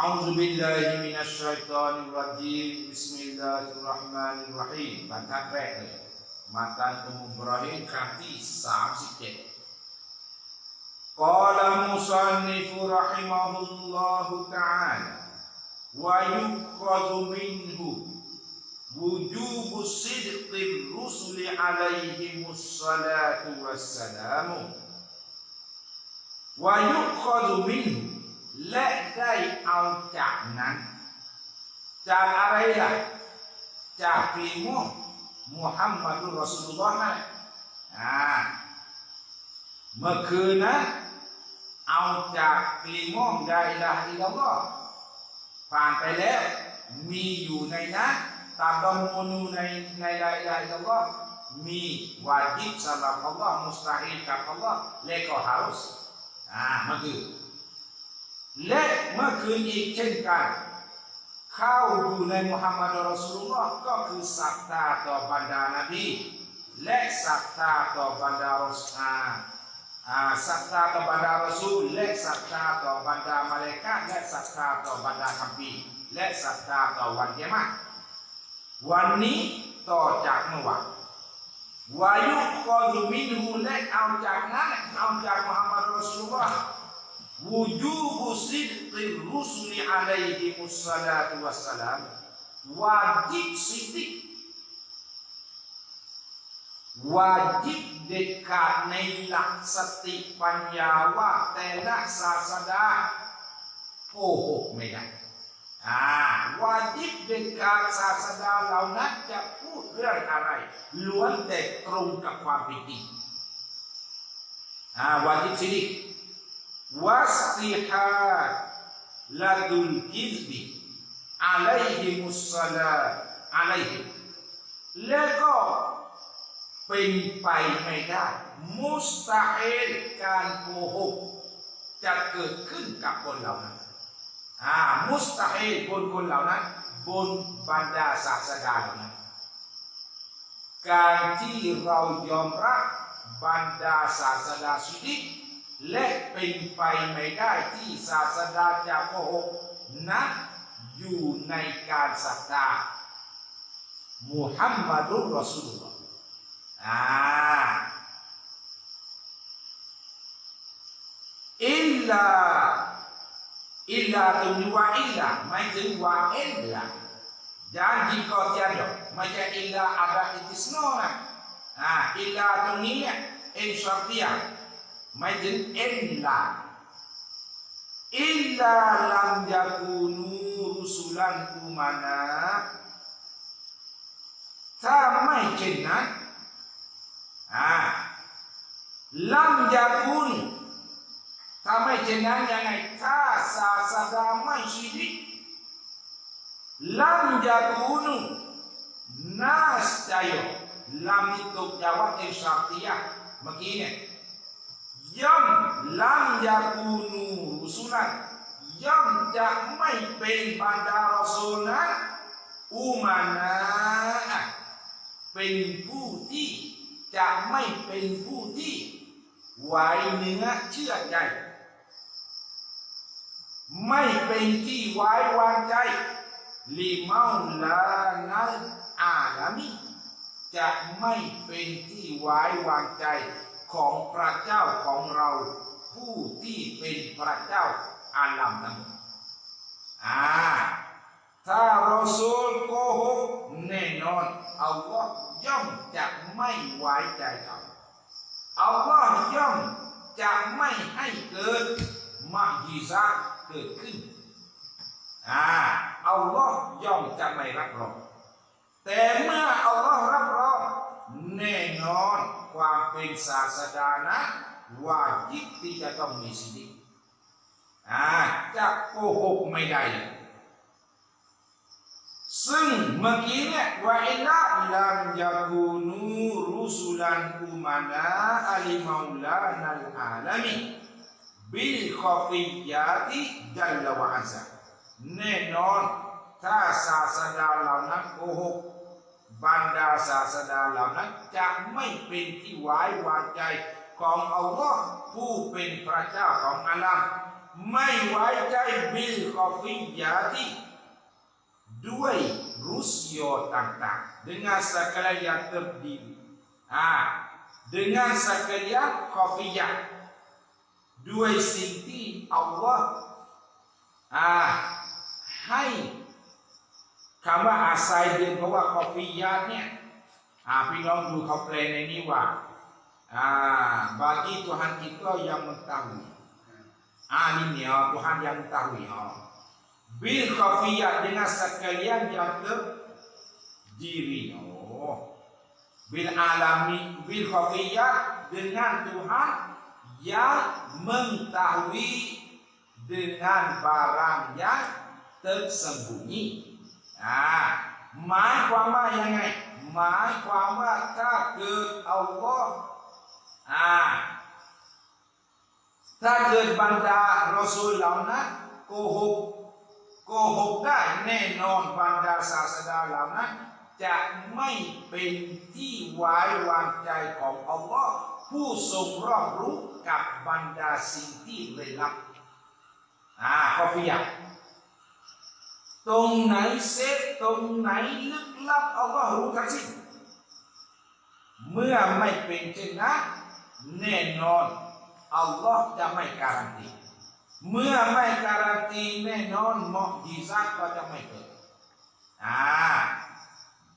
أعوذ بالله من الشيطان الرجيم بسم الله الرحمن الرحيم บรรทัดแรกเลยมาตานอุมบรอฮิมครั้งที่37 قال المصنف رحمه الله تعالى ويؤخذ منه وجوب صدق الرسل عليهم الصلاة والسلام ويؤخذ منه และได้เอาจากนั้น จากอะไรล่ะ จากปีมุมมุฮัมมัดุลรอสูลุลลอฮ์นั่นแหละอ่าเมื่อคืนนะเอาจากปีมุฮัมไดละอิลลัลลอฮ์ผ่านไปแล้ว มีอยู่ในนั้นตามดอมูนูในในไดละอิลลัลลอฮ์มีวาจิบสำหรับอัลลอฮ์มุสตาฮิลกับอัลลอฮ์และก็ฮารุสอ่ามันคือ และเมื่อคืนอีกเช่นกัน เข้าดูในมุฮัมมัดรอสุลลอฮ์ก็คือศรัทธาต่อบรรดานาบีและศรัทธาต่อบรรดารสอาอ่าศรัทธาต่อบรรดารสูลและศรัทธาต่อบรรดามาเลกาและศรัทธาต่อบรรดาคัมภีร์และศรัทธาต่อวันเยรติวันนี้ต่อจากเมื่อวานวายุกอดุมินูและเอาจากนั้นเอาจากมุฮัมมัดรอสุลลอฮ์ wujubu sidqi rusuli alaihi wassalatu wassalam วาจิบสิทธิวาจิบเด็ดขาดในหลักสติปัญญาว่าแต่ละศาสดาโกหกไม่ได้อ่าวาจิบเด็ดขาดศาสดาเหล่านั้นจะพูดเรื่องอะไรล้วนแต่ตรงกับความเป็นจริงอ่า วัสติฮาลาดุลกิซบิอะลัยฮิมุสลาอะลัยฮิและก็เป็นไปไม่ได้ มุสตาเอลการโกหกจะเกิดขึ้นกับคนเหล่านั้นอ่ามุสตาเอลบนคนเหล่านั้นบนบรรดาศาสดาเหล่านั้นการที่เรายอมรับบรรดาศาสดาสุดิ และเป็นไปไม่ได้ที่ศาสดาจะโกหกนั้นอยู่ในการศรัทธามุฮัมมัดุลรอสูลุลลอฮ์อ่าอิลลาอิลลาตรงนี้ว่าอิลลาหมายถึงว่าอิลลา jangan jika tiada macam illa ada istisna nah ah illa ตรงนี้เนี่ย in syartiyah majid illa. Illa lam yakunu rusulan kumana. Tamai jenna ah lam yakunu tamai jenna yang ta sa sadama shidi lam yakunu. Nas dayo lam itu jawab yang syartiyah ย่อมลัมยากูนูรุสุลันย่อมจะไม่เป็นบรรดารอสูลนะอุมานะเป็นผู้ที่จะไม่เป็นผู้ที่ไว้เนื้อเชื่อใจ ไม่เป็นที่ไว้วางใจลิมาลานัลอาลามีจะไม่เป็นที่ไว้วางใจ ของพระเจ้าของเราผู้ที่เป็นพระเจ้าอาลัมนั้นอ่าถ้ารอซูลโกหกแน่นอนอัลลอฮ์ย่อมจะไม่ไว้ใจเขาอัลลอฮ์ย่อมจะไม่ให้เกิดมาฮิซาเกิดขึ้นอ่าอัลลอฮ์ย่อมจะไม่รับรองแต่เมื่ออัลลอฮ์รับรอง แน่นอนความเป็นศาสดานะว่าจิบที่จะต้องมีสิทธิอ่าจะโกหกไม่ได้เลยซึ่งเมื่อกี้เนี่ยว่าอิลาลัมยากูนูรุสุลันอุมานะอัลิมาลานัลอาลามีบิลคอฟิยาติจัลลวะอัซะแน่นอน ถ้าศาสดาเหล่านั้นโกหก บรรดาศาสดาเหล่านั้นจะไม่เป็นที่ไว้วางใจของอัลลอฮ์ผู้เป็นพระเจ้าของอัลลอฮ์ไม่ไว้ใจบิลคอฟิยาที่ด้วยรุสโยต่างๆ dengan segala yang terdiri ah dengan segala khafiyah ด้วยสิ่งที่อัลลอฮ์อ่าให้ คำว่าอาศัยเดินเพราะว่าคอฟียาเนี่ยอ่าพี่น้องดูเขาแปลในนี้ว่าอ่า bagi Tuhan kita yang mengetahui ah ini nih oh, Tuhan yang mengetahui oh. bil khafiyah dengan sekalian yang terdiri oh bil alami bil khafiyah dengan Tuhan yang mengetahui dengan barang yang tersembunyi อ่าหมายความว่ายังไง หมายความว่าถ้าเกิดเอาก็อ่าถ้าเกิดบรรดารอซูลเหล่านั้นโกหกโกหกได้แน่นอนบรรดาศาสดาเหล่านั้น จะไม่เป็นที่ไว้วางใจของอัลลอฮ์ผู้ทรงรอบรู้กับบรรดาสิ่งที่เลยลับอ่าขอฟิยะ ตรงไหนเซฟตรงไหนลึกลับอัลลอฮ์รู้ทั้งสิ้นเมื่อไม่เป็นเช่นนั้นแน่นอนอัลลอฮ์จะไม่การันตีเมื่อไม่การันตีแน่นอนมอกดีซักก็จะไม่เกิดอ่า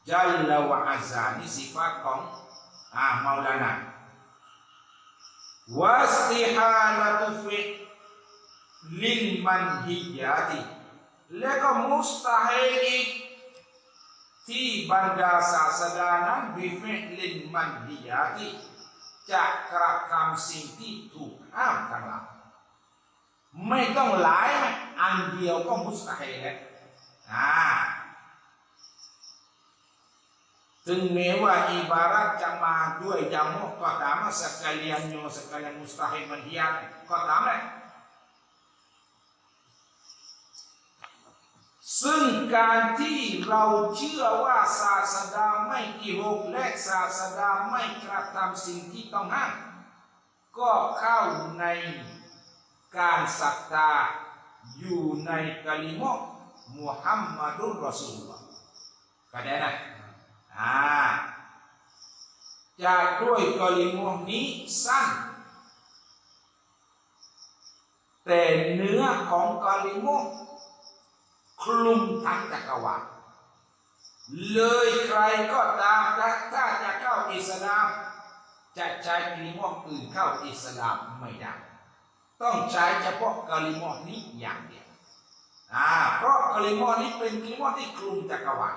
จัลลวะอัซานีสิฟาของอ่ามาลานาวัสติฮาลาตุฟิลินมันฮิยาติ และก็มุสตาเฮลอีกที่บรรดาศาสดานั้นบิฟิลินมันฮิยาติจะกระทำสิ่งที่ถูกห้ามทั้งหลายไม่ต้องหลายอันเดียวก็มุสตาเฮลแล้วอ่าถึงแม้ว่าอิบารัตจะมาด้วยจามกก็ตาม sekaliannya sekalian mustahil menhiat ก็ตามแหละ ซึ่งการที่เราเชื่อว่าศาสดาไม่กิโกและศาสดาไม่กระทำสิ่งที่ต้องห้ามก็เข้าในการศรัทธาอยู่ในกลิมะมุฮัมมัดุลรอสูลุลลอฮ์ก็ได้นะอ่าจากด้วยกอลิมอนี้สั้นแต่เนื้อของกอลิมอ คลุมทั้งจักรวาลเลยใครก็ตามถ้าถ้าจะเข้าอิสลาม จะใช้กอลิมออื่นเข้าอิสลามไม่ได้ ต้องใช้เฉพาะกอลิมอนี้อย่างเดียวอ่าเพราะกอลิมอนี้เป็นกอลิมอที่คลุมจักรวาล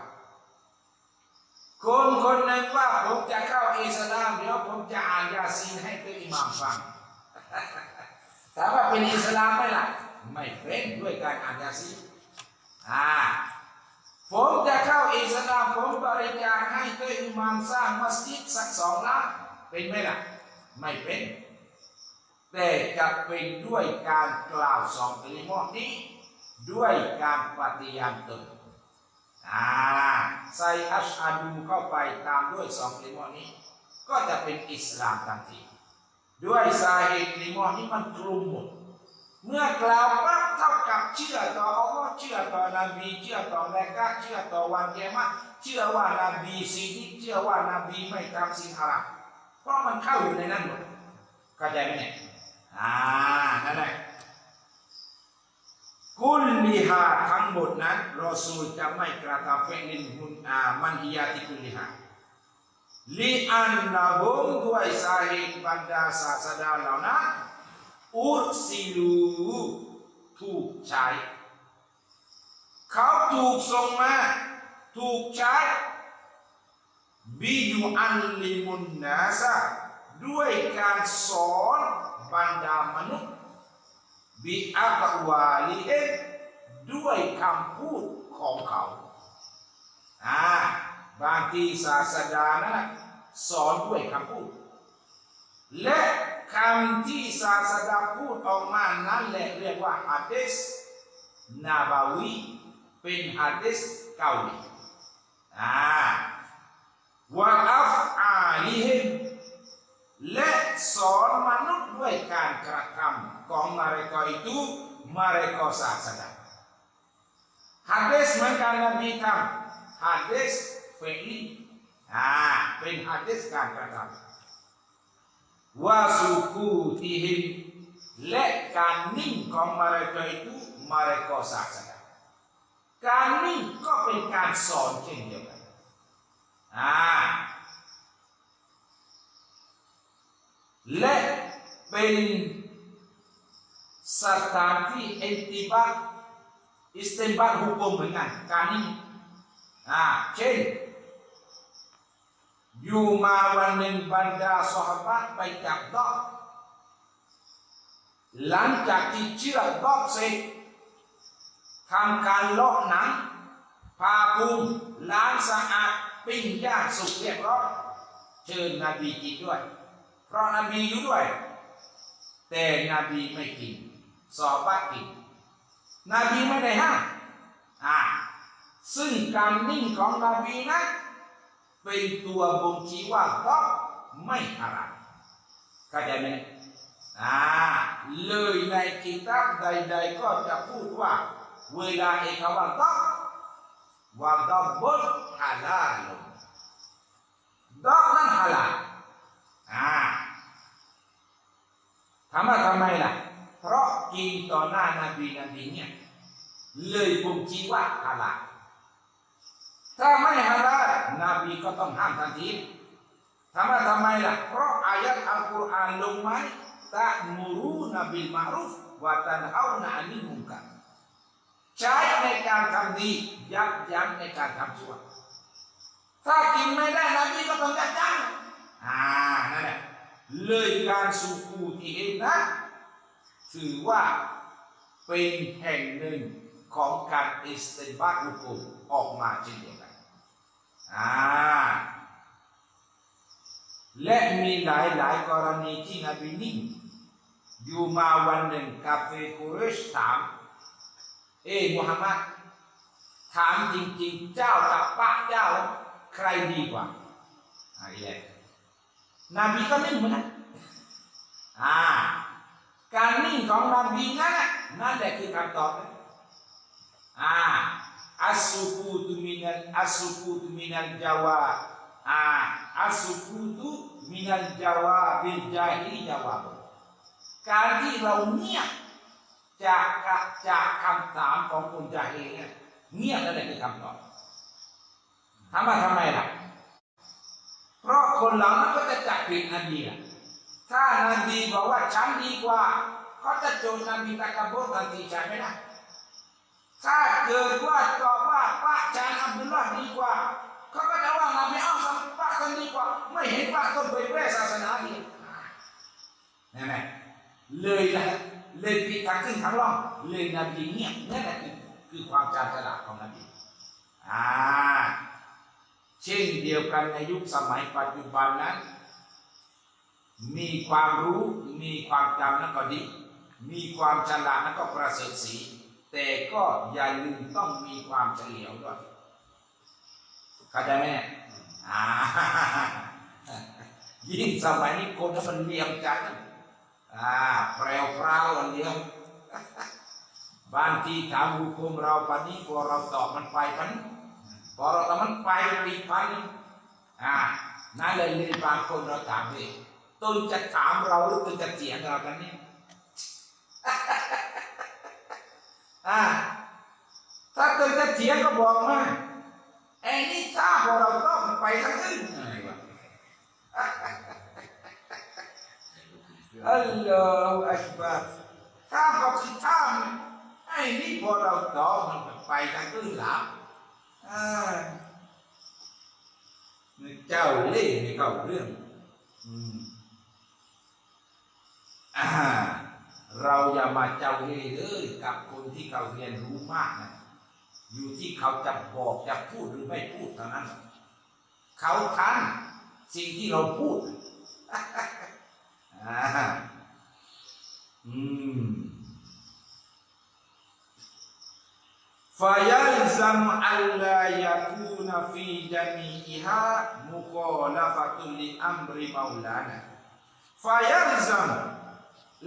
คนคนหนึ่งว่าผมจะเข้าอิสลามเดี๋ยวผมจะอ่านยาซีนให้ตัวอิหม่ามฟังถามว่าเป็นอิสลามไหมล่ะ ไม่เป็นด้วยการอ่านยาซีน อ่าผมจะเข้าอิสลามผมบริจาคให้ตัวอิมามสร้างมัสยิดสักสองล้านเป็นไหมล่ะ ไม่เป็น แต่จะเป็นด้วยการกล่าวสองกลิมอนี้ ด้วยการปฏิญาณตนอ่าใส่อัชอาดูเข้าไปตามด้วยสองลิมอนี้ ก็จะเป็นอิสลามทันทีด้วยสาเหตุลิมอนี้มันคลุมหมด เมื่อกล่าวปั๊บเท่ากับเชื่อต่ออัลลอฮ์เชื่อต่อนบีเชื่อต่อแมกะเชื่อต่อวันเกียรติเชื่อว่านบีสิ่งนี้เชื่อว่านบีไม่ทำสิ่งฮารเพราะมันเข้าอยู่ในนั้นหมดเข้าใจไหมเนี่ยอ่านั่นแหละกุลลิฮาทั้งหมดนั้นรอซูลจะไม่กระทำเฟลินหุนอามันฮิยาติกุลลิฮาลิอันนาฮุมด้วยสาเหตุบรรดาศาสดาเหล่านั้น อุซิลูถูกใช้ เขาถูกส่งมา ถูกใช้บิยูอันลิมุนนาซาด้วยการสอนบรรดามนุษย์บิอักวาลิเอด้วยคำพูดของเขาอ่าบางทีศาสดานะั้นสอนด้วยคำพูด และ คำที่ศาสดาพูดออกมานั้นแหละเรียกว่าฮะดิษนาบาวีเป็นฮะดิษเกาหลีอ่าวะอัฟอาลิฮิมและสอนมนุษย์ด้วยการกระทำของมารกา itu mereka sadar. Hadis เหมือนกันนบีทำ hadis ฟิลีอ่าเป็น hadis การกระทำวาสุกูติหิมและการนิ่งของ mereka itu mereka sadar การนิ่งก็เป็นอนเช่นเดียวกันอ่าและที่อิ นติบัตอิสติบัต hukum เหมือนกันการนิ่งอ่าเช่น อยู่มาวันหนึ่งบรรดาสหบัตไปจับดอกหลังจากที่เชื่อดอกเสร็จทำการลาะหนังพาปรุงล้างสะอาดปิ้งย่างสุกเรียบร้อยเชิญนบีกินด้วย เพราะนบีอยู่ด้วย แต่นบีไม่กินสอบัตกินนบีไม่ได้ห้ามอ่าซึ่งการนิ่งของนบีนะ เป็นตัวบ่งชี้ว่าก็ไม่ฮารามเข้าใจไหมอ่าเลยในกิตาบใด ๆ ก็จะพูดว่า เวลาเอกว่าดอกว่าดอกบนฮาลาลดอกนั้นฮาลาลอ่าถามว่าทำไมล่ะ เพราะกินต่อหน้านาบีนาบีเนี่ยเลยบ่งชี้ว่าฮาลาล ถ้าไม่ฮาลาลนบีก็ต้องห้ามทันทีถามว่าทำไมล่ะ เพราะอายะห์อัลกุรอานลงไหมตะมูรูนบิลมารุฟวะตันฮานะอานิมุนกัรใช้ในการทำดียับยั้งในการทำชั่วถ้ากินไม่ได้นะพี่ก็ต้องยับยั้งอ่านั่นแหละเลยการสุกูที่เห็นนะถือว่าเป็นแห่งหนึ่งของการอิสติบัตอุกุออกมาเช่นเดียวกัน อ่าและมีหลายหลายๆกรณีที่นบีนิ่งอยู่มาวันหนึ่งกาเฟกุเรชถาม เอ้มุฮัมมัดถามจริงๆ เจ้ากับพระเจ้าใครดีกว่าอะไรแหละนบีก็นิ่งเหมือนกันอ่า การนิ่งของนบีนั่นแหละนั่นแหละคือคำตอบอ่า อัสสุกูตุมินัลอัสสุกูตุมินัลจาวาอ่าอัสสุกูตุมินัลจาวาบิลจาฮิลีจาวาการที่เราเงียบจากจากคำถามของคนจาฮีเนี่ยเงียบนั่นแหละคือคำตอบถามว่าทำไมล่ะ เพราะคนเหล่านั้นก็จะจับผิดนบีล่ะถ้านบีบอกว่าฉันดีกว่า ก็จะโจทย์นบีตะกบดทันทีใช่ไหมล่ะ ถ้าเกิดว่าตอบว่าป้าจานอับดุลลาห์ดีกว่า เขาก็จะว่านบีอ้าวป้าคนดีกว่า ไม่เห็นป้าต้นเผยแพร่ศาสนาดีเห็นไหมเลยนะเลยผิดทางขึ้นทางล่องเลยนบีเงียบนั่นแหละคือคือความจารฉลาดของนบีอ่าเช่นเดียวกันในยุคสมัยปัจจุบันนั้น มีความรู้มีความจำนั้นก็ดี มีความฉลาดนั้นก็ประเสริฐสี แต่ก็อย่าลืมต้องมีความเฉลียวด้วยเข้าใจไหมเนี่ยอ่ายิ่งสมัยนี้คนมันเลียมจังอ่าแปลวพราวันเดียวบางทีถามหุคุมเราปันนี้พอเราตอบมันไปปันพอเราตอบมันไปปีพันอ่านั่นเลยเลยบางคนเราถามเลยต้นจะถามเราหรือต้นจะเถียงเรากันเนี่ย อ่าถ้าต้นจะเถียงก็บอกมาไอ้นี่ถ้าพอเราต้องไปทั้งขึ้นอะไรวะอัลลอฮฺอักบารถ้าเขาคือถ้าไอ้นี่พอเราต่อมันก็ไปทางตื้นหลับอ่าเจ้าเล่ห์ไม่เข้าเรื่อง อืมอ่าเราอย่า มาเจ้าเอ้ยกับคนที่เขาเรียนรู้มากนะอยู่ที่เขาจะบอกจะพูดหรือไม่พูดเท่านั้น เขาทันสิ่งที่เราพูดอืมฟายลซัมอัลลายาคูนฟีดามีอิฮะมุกอลาฟตุลิอัมริมาอุลานะฟายลซัม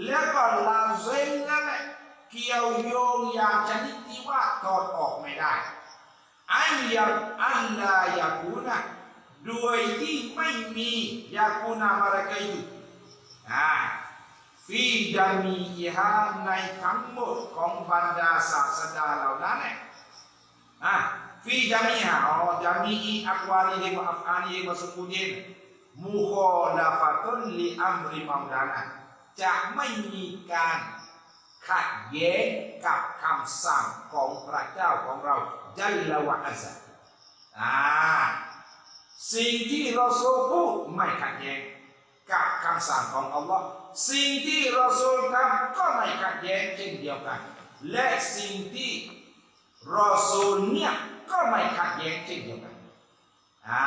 แล้วก็ลาเซนนั่นแหละเกี่ยวโยงอย่างชนิดที่ว่าถอดออกไม่ได้อันยาอันลายากูนะโดยที่ไม่มียากูนามาระกอยู่อ่าฟีดามีอิฮาในทั้งหมดของบรรดาศาสดาเหล่านั้นเนี่ยอ่าฟีดามีฮาอ๋อจามีอีอัควาลีฮิวะอัฟอานีฮิวะสุกุญินมุคอลาฟาตุนลิอัมริมาดานะ จะไม่มีการขัดแย้งกับคำสั่งของพระเจ้าของเราจัลลวะอัซะอ่าสิ่งที่เราโซพูดไม่ขัดแย้งกับคำสั่งของอัลลอฮ์สิ่งที่เราโซทำก็ไม่ขัดแย้งเช่นเดียวกัน และสิ่งที่เราโซเนี่ยก็ไม่ขัดแย้งเช่นเดียวกันอ่า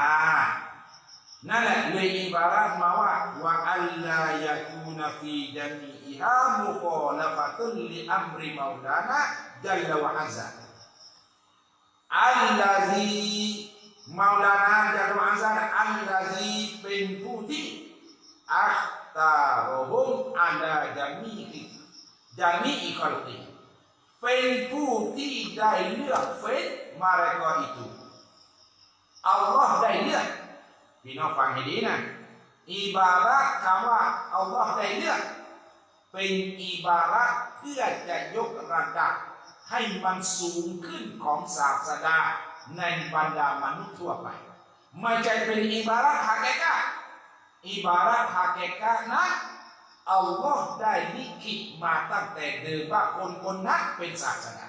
นั่นแหละเลยอิบารัตมาว่าว่าอัลลายาคูนฟีจามีอิฮามุค พี่น้องฟังให้ดีนะอิบาระคำว่าอัลลอฮ์ได้เลือกเป็นอิบาระเพื่อจะยกระดับให้มันสูงขึ้นของศาสดาในบรรดามนุษย์ทั่วไปไม่ใช่เป็นอิบาระฮาเกกะอิบาระฮาเกกะนะอัลลอฮ์ได้ลิขิตมาตั้งแต่เดิมว่าคนคนนั้นเป็นศาสดา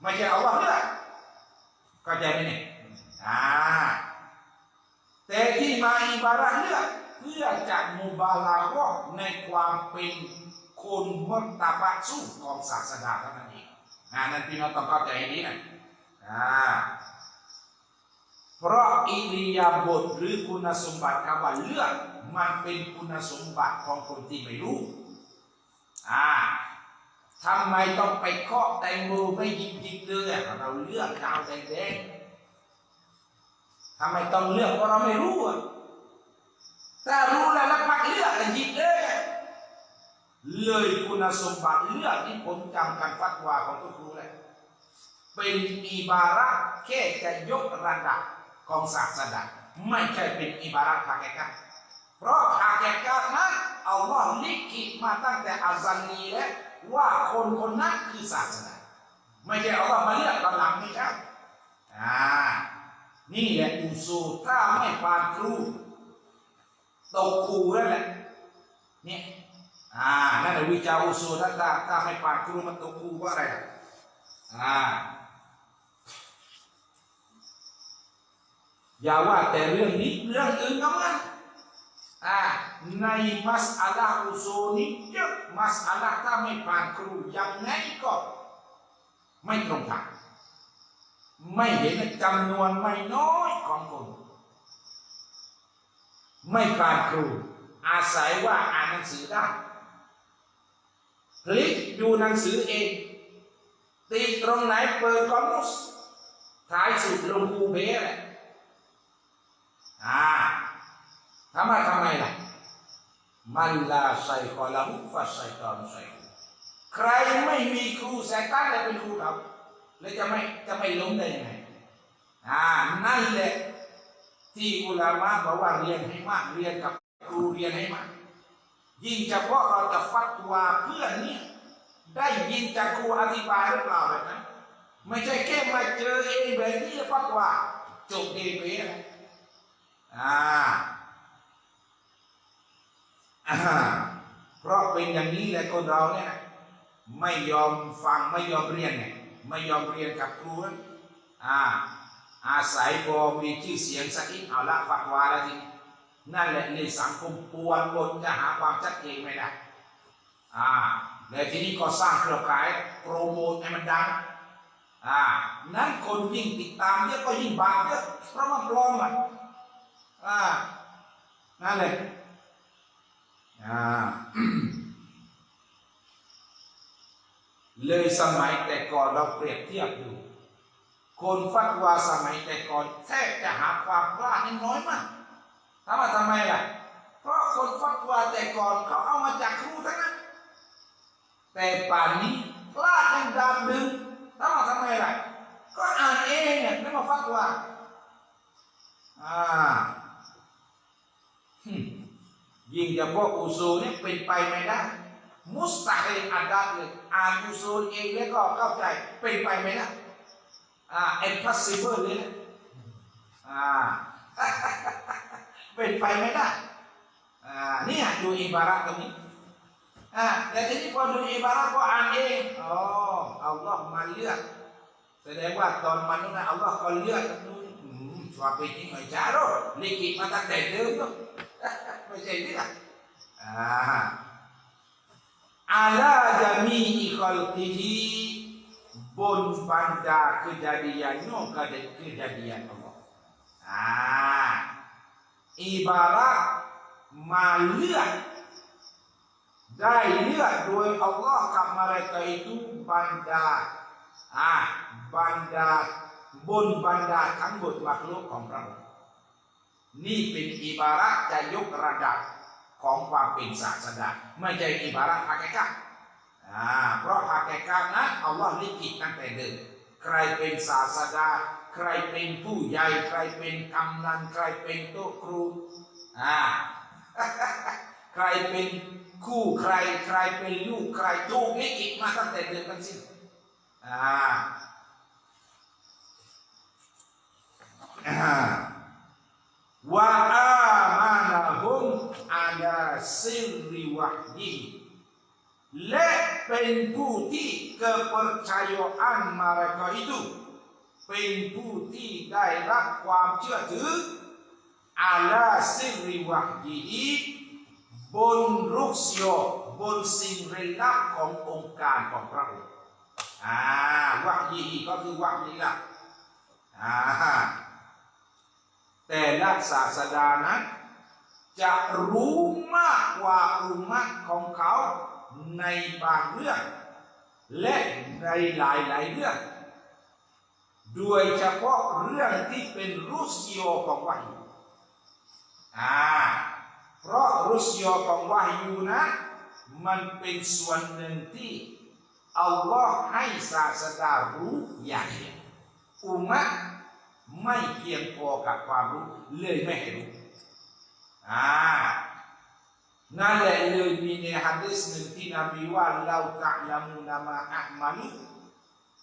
ไม่ใช่อัลลอฮ์เลือกเข้าใจไหมเนี่ยอ่า แต่ที่มาอิบาระเลือกเพื่อจะมุบาลาก็ในความเป็นคนมุตตะบะสู้ของศาสดาเท่านั้นเองอ่านั่นพี่น้องต้องเข้าใจอย่างนี้นะอ่าเพราะอิริยาบถหรือคุณสมบัติคำว่าเลือกมันเป็นคุณสมบัติของคนที่ไม่รู้อ่าทำไมต้องไปเคาะแตงโมไม่หยิบหยิบเลยเราเลือกดาวแดงๆ ทำไมต้องเลือกเพราะเราไม่รู้อะถ้ารู้แล้วแล้วพักเลือกแล้วหยิบเลย เลยคุณสมบัติเลือกที่ผมจำกันฟัดวาของทุกครูเลยเป็นอิบาระแค่จะยกระดับของศาสนาไม่ใช่เป็นอิบาระฮาเกกะเพราะฮาเกกะนั้นอัลลอฮ์ลิขิตมาตั้งแต่อาซันนีแล้วว่าคนคนนั้นคือศาสนา ไม่ใช่อัลลอฮ์มาเลือกตอนหลังไม่ใช่อ่า นี่แหละอุซูถ้าไม่ผ่านครูตกครูนั่นแหละเนี่ยอ่านั่นแหละวิจาอุซูถ้าถ้าถ้าไม่ผ่านครูมันตกครูเพราอะไรอะอ่าอย่าว่าแต่เรื่องนี้เรื่องอื่นก็เหมือนอ่าในมัสอาลาอุโซนี้เยอะมัสอาลาถ้าไม่ผ่านครูยังไงก็ไม่ตรงทาง ไม่เห็นจำนวนไม่น้อยของคน ไม่ผ่านครู อาศัยว่าอ่านหนังสือได้คลิกดูหนังสือเอง ตีตรงไหนเปิดคอมุสท้ายสุดลงครูเบสแหละอ่าทำไมทำไมล่ะ มันลาใส่คอละหุฟัสใส่ตอนใส่ใครไม่มีครูสายตาเลยเป็นครูเขา แล้วจะไม่จะไม่ล้มได้ยังไงอ่านั่นแหละที่อุลามะบอกว่าเรียนให้มากเรียนกับครูเรียนให้มากยิ่งเฉพาะเราจะฟัดวาเพื่อนเนี่ยได้ยินจากครูอธิบายหรือเปล่าแบบนั้นไม่ใช่แค่มาเจอเองแบบนี้ฟัดวาจบเองไปอ่าเพราะเป็นอย่างนี้แหละคนเราเนี่ย ไม่ยอมฟังไม่ยอมเรียนเนี่ย ไม่ยอมเรียนกับครูอ่าอาศัยพอมีชื่อเสียงสักนิดเอาละฝักวาแล้วทีนี้นั่นแหละในสังคมปวนบนจะหาความชัดเจนไม่ได้อ่าแล้วทีนี้ก็สร้างเครือข่ายโปรโมทให้มันดังอ่านั้นคนยิ่งติดตามเยอะก็ยิ่งบาปเยอะเพราะมันปลอมอะอ่านั่นแหละอ่า เลยสมัยแต่ก่อนเราเปรียบเทียบดูคนฟัดวาสมัยแต่ก่อนแทบจะหาความกล้านี่น้อยมากถามว่าทำไมล่ะ เพราะคนฟัดวาแต่ก่อนเขาเอามาจากครูทั้งนั้น แต่ป่านนี้พลาดยังดามดึงถามาทำไมล่ะ ก็อ่านเองเนี่ยไม่มาฟักว่าอ่ายิ่งจะพวกอุซูเนี่ยเป็นไปไม่ได้ มุสตาฮิอัดดับเลยอ่านอุซูลเองแล้วก็เข้าใจเป็นไปไหม่ได้อ่า impossible เลยนะอ่าเป็นไปไม่ได้อ่านี่ยดูอิบาระตรงนี้อ่าแต่ทีนี้พอดูอิบาระก็อ่านเองอ๋ออัลลอฮ์มาเลือกแสดงว่าตอนมันุษย์นะอัลลอฮ์ก็เลือกตรงนู้นอืมชอบไปที่ไม่จ้ารอกลิขิตมาตั้งแต่เดิมเนอะไม่ใช่นี่ละอ่า ลาจะมีอีกอลติฮีบนบรรดา kejadiannya kejadian Allah อ่า ibarat มาเลือกได้เลือกโดยอัลลอฮ์กับ mereka itu บรรดาอ่าบรรดาบ ของความเป็นศาสดาไม่ใช่อิบาระฮากกะอ่าเพราะฮากกะนั้นอัลลอฮ์ลิขิตตั้งแต่เดิมใครเป็นศาสดา ใครเป็นผู้ใหญ่ใครเป็นกำนันใครเป็นโต๊ะครูอ่าใครเป็นคู่ใครใครเป็นลูกใครถูกลิขิตมาตั้งแต่เดิมทั้งสิ้นอ่า อ่า wa amanahum ala sirri wahyi และเป็นผู้ที่ kepercayaan mereka itu เป็นผู้ที่ได้รับความเชื่อถือ ala sirri wahyi บนรุกเสียบนสิ่งเร้นลับขององค์การของพระองค์อ่าวะยีก็คือวะยีละอ่า แต่ละศาสดานั้น จะรู้มากกว่าอุมมะของเขาในบางเรื่อง และในหลายหลายๆเรื่องโดยเฉพาะเรื่องที่เป็นรุสโยของวายูอ่าเพราะรุสโยของวายูนะ มันเป็นส่วนหนึ่งที่อัลลอฮ์ให้ศาสดารู้อย่างอุมมะ ไม่เพียงพอกับความรู้เลยไม่ให้รู้อ่านั่นแหละเลยมีในฮะดิษหนึ่งที่นบีว่าเราตะลามุนามาอัลมาลุ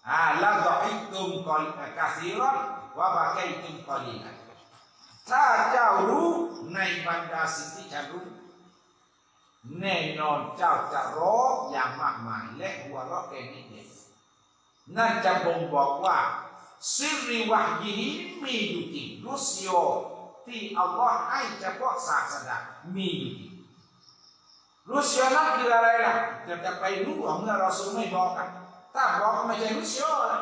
อ่าลาดออิตุมกอลกาซีรอนวะบะไกตุมกอลีนะถ้าเจ้ารู้ในบรรดาสิ่งที่ฉันรู้ แน่นอนเจ้าจะร้องอย่างมากมาย และหัวเราะแค่นิดเดียวนั่นจะบ่งบอกว่า ซิริวะยีนี้มีอยู่จริงรุสโยที่อัลลอฮ์ให้เฉพาะศาสนามีอยู่จริงรุสโยนั้นคืออะไรล่ะจะจะไปรู้เมื่อเราสูไม่บอกกันถ้าบอกก็ไม่ใช่รุสโยนะ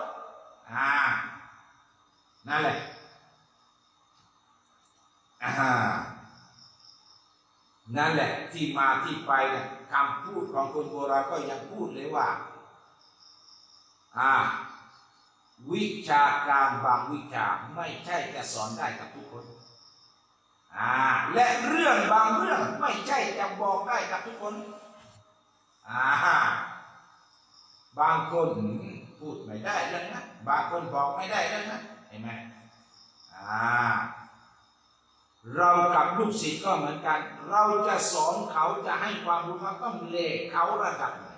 อ่านั่นแหละอ่านั่นแหละที่มาที่ไปเนี่ยคำพูดของคนโบราณก็ยังพูดเลยว่า อ่า วิชาการบางวิชาไม่ใช่จะสอนได้กับทุกคนอ่าและเรื่องบางเรื่องไม่ใช่จะบอกได้กับทุกคนอ่าบางคนพูดไม่ได้เรื่องนั้นบางคนบอกไม่ได้เรื่องนั้นเห็นไหมอ่าเรากับลูกศิษย์ก็เหมือนกัน เราจะสอนเขาจะให้ความรู้เขาต้องเลขเขาระดับไหน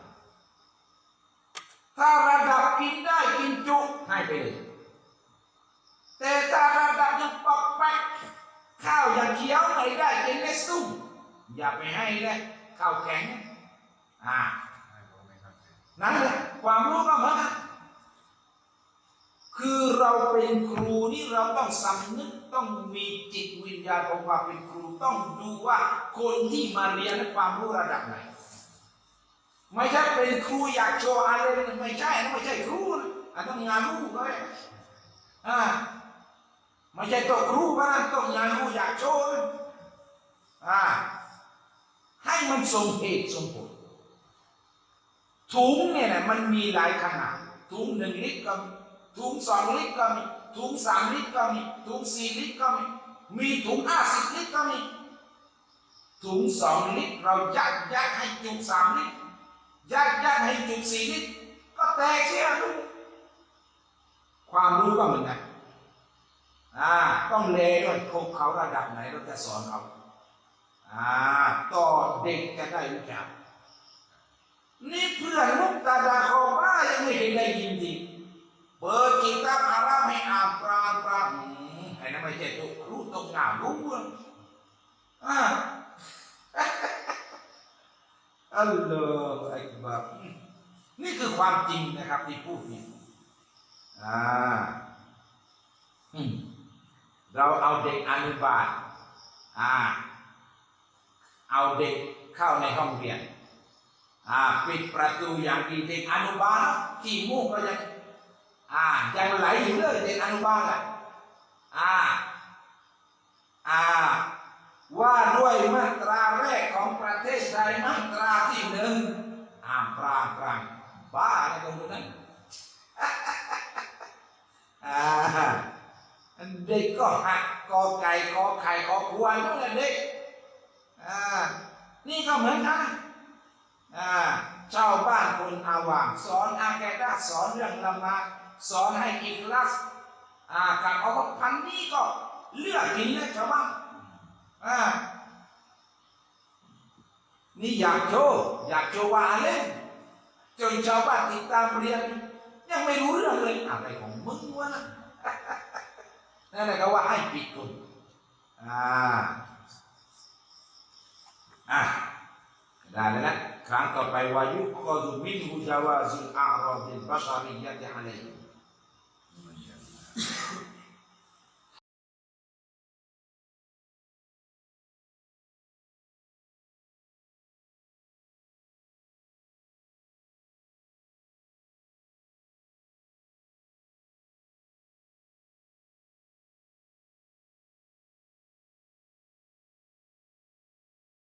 ถ้าระดับกินได้กินจุให้ไปเลยแต่ถ้าระดับยังปอกแป๊กข้าวยังเคี้ยวไม่ได้กินเล็กซุ่มอย่าไปให้เลยข้าวแข็งอ่านั่นแหละความรู้ก็เหมือนกันคือเราเป็นครูนี่เราต้องสำนึกต้องมีจิตวิญญาณของความเป็นครู ต้องดูว่าคนที่มาเรียนความรู้ระดับไหน ไม่ใช่เป็นครูอยากโชว์อะไรไม่ใช่นะไม่ใช่ครูนะอันต้องงานรู้เลยอ่าไม่ใช่ตัวครูนะต้องงานรู้อยากโชว์อ่าให้มันสมเหตุสมผลถุงเนี่ยนะมันมีหลายขนาดถุงหนึ่งลิตรก็มีถุงสองลิตรก็มีถุงสามลิตรก็มีถุงสี่ลิตรก็มีมีถุงห้าสิบลิตรก็มีถุงสองลิตรเรายัดยัดให้จุสามลิตร ยัดยัดให้จุดสี่ลิตรก็แตกเสียทุกความรู้ก็เหมือนกันอ่าต้องเลด้วยคบเขาระดับไหนเราจะสอนเขาอ่าต่อเด็กจะได้รู้จักนี่เพื่อนมุกตาดาเขาบ้ายังไม่เห็นได้ยินจริงเปิดกิตาบอาราให้อ่านปราปราณอืมไอ้นั่นไม่ใช่ตัวรู้ตรงหน้ารู้เรื่องอ่า อัลลอฮฺอักบัรนี่คือความจริงนะครับที่พูดเนี่ยอ่าอืมเราเอาเด็กอนุบาลอ่า เอาเด็กเข้าในห้องเรียน อ่า ปิดประตูอย่างดีเด็กอนุบาลขี้มูกก็ยังอ่ายังไหลอยู่เลยเด็กอนุบาลอะอ่า อ่า ว่าด้วยมาตราแรกของประเทศไทยมาตราที่หนึ่งอ่ามปรางปรางบ้าอะไรตรงนั้นเด็กก็หักกอไก่กอไข่กอควายนั่นแหละเด็กนี่ก็เหมือนกันอ่าชาวบ้านคนอาวามสอนอาแกดาสอนเรื่องละมาสอนให้อิคลัสอ่าการเอาพันนี้ก็เลือกกินนะชาวบ้าน อ่านี่อยากโชว์อยากโชว์ว่าเล่นจนชาวบ้านติดตามเรียน ยังไม่รู้เรื่องเลยอะไรของมึงวะนั่นแหละก็ว่าให้ปิดคุณอ่าอะได้แล้วนะครั้งต่อไปวายุกอดุมินฮุจาวาซุลอาราบิลบัชาริยะติอะลัยฮิ